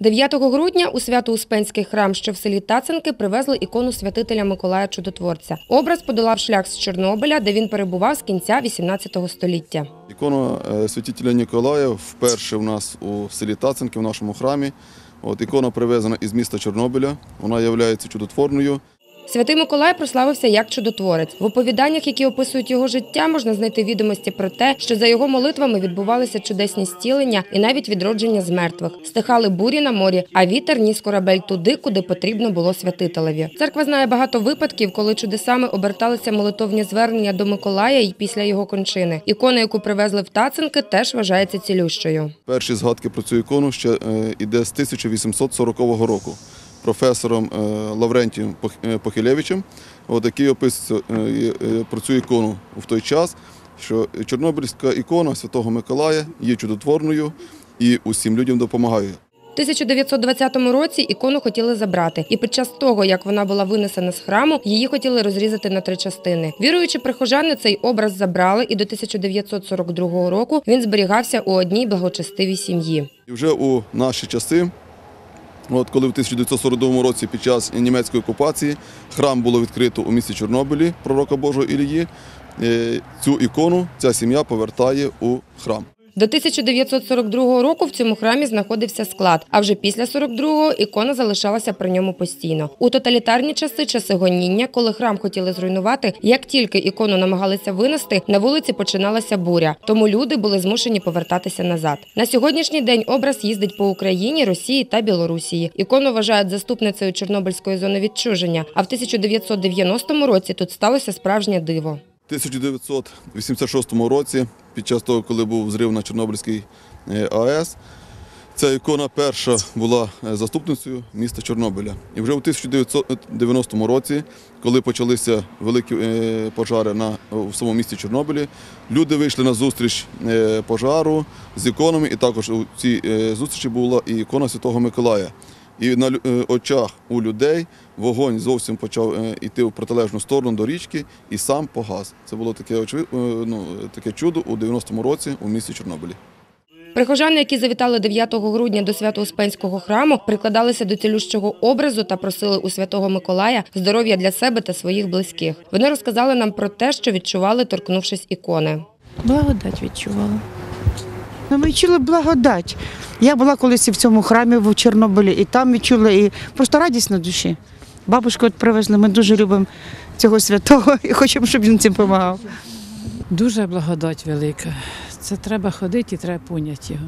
9 грудня у Свято-Успенський храм, що в селі Тацинки, привезли ікону святителя Миколая Чудотворця. Образ подолав шлях з Чорнобиля, де він перебував з кінця 18 століття. Ікона е, святителя Ніколая вперше в нас у селі Тацинки, в нашому храмі. От ікона привезена із міста Чорнобиля. Вона є чудотворною. Святий Миколай прославився як чудотворець. В оповіданнях, які описують його життя, можна знайти відомості про те, що за його молитвами відбувалися чудесні стілення і навіть відродження з мертвих. Стихали бурі на морі, а вітер ніс корабель туди, куди потрібно було святителеві. Церква знає багато випадків, коли чудесами оберталися молитовні звернення до Миколая і після його кончини. Ікона, яку привезли в Тацинки, теж вважається цілющою. Перші згадки про цю ікону ще е, іде з 1840 року професором е, Лаврентієм е, Похилевичем, от, який описує е, про цю ікону в той час, що Чорнобильська ікона Святого Миколая є чудотворною і усім людям допомагає. У 1920 році ікону хотіли забрати, і під час того, як вона була винесена з храму, її хотіли розрізати на три частини. Віруючи прихожани, цей образ забрали, і до 1942 року він зберігався у одній благочестивій сім'ї. І вже у наші часи От коли в 1942 році під час німецької окупації храм було відкрито у місті Чорнобилі пророка Божого Ілії, е, цю ікону ця сім'я повертає у храм. До 1942 року в цьому храмі знаходився склад, а вже після 42-го ікона залишалася при ньому постійно. У тоталітарні часи, часи гоніння, коли храм хотіли зруйнувати, як тільки ікону намагалися винести, на вулиці починалася буря, тому люди були змушені повертатися назад. На сьогоднішній день образ їздить по Україні, Росії та Білорусії. Ікону вважають заступницею Чорнобильської зони відчуження. А в 1990 році тут сталося справжнє диво. У 1986 році, під час того, коли був взрив на Чорнобильській е, АЕС, ця ікона перша була е, заступницею міста Чорнобиля. І вже у 1990 році, коли почалися великі е, пожари на, в самому місті Чорнобилі, люди вийшли на зустріч пожару з іконами, і також у цій зустрічі була і ікона Святого Миколая. І на е, очах у людей вогонь зовсім почав йти е, в протилежну сторону до річки і сам погас. Це було таке е, ну, таке чудо у 90-му році у місті Чорнобилі. Прихожани, які завітали 9 грудня до Свято-Успенського храму, прикладалися до цілющого образу та просили у Святого Миколая здоров'я для себе та своїх близьких. Вони розказали нам про те, що відчували, торкнувшись ікони. Благодать відчувала. Ну, Ми відчули благодать. Я була колись в цьому храмі в Чорнобилі, і там відчула і просто радість на душі. Бабушку от привезли, ми дуже любимо цього святого і хочемо, щоб він цим допомагав. Дуже благодать велика. Це треба ходити і треба поняти його.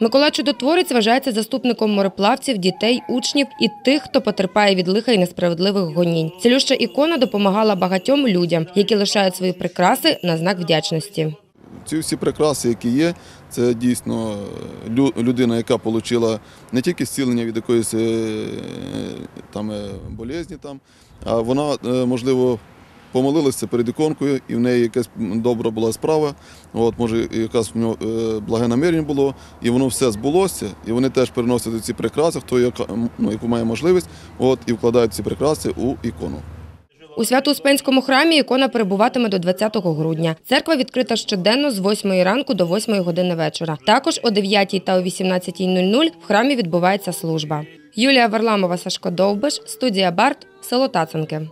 Микола Чудотворець вважається заступником мореплавців, дітей, учнів і тих, хто потерпає від лиха і несправедливих гонінь. Цілюща ікона допомагала багатьом людям, які лишають свої прикраси на знак вдячності. Ці всі прикраси, які є, це дійсно людина, яка отримала не тільки зцілення від якоїсь е, там е, болезні, там, а вона, е, можливо, помолилася перед іконкою, і в неї якась добра була справа. От, Може, якась в нього благе намірення було, і воно все збулося, і вони теж переносять ці прикраси, хто яка, ну, яку має можливість, от, і вкладають ці прикраси у ікону. У Свято-Успенському храмі ікона перебуватиме до 20 грудня. Церква відкрита щоденно з 8 ранку до 8 години вечора. Також о 9 та о 18.00 в храмі відбувається служба. Юлія Варламова, Сашко Довбиш, студія Барт, село Тацанки.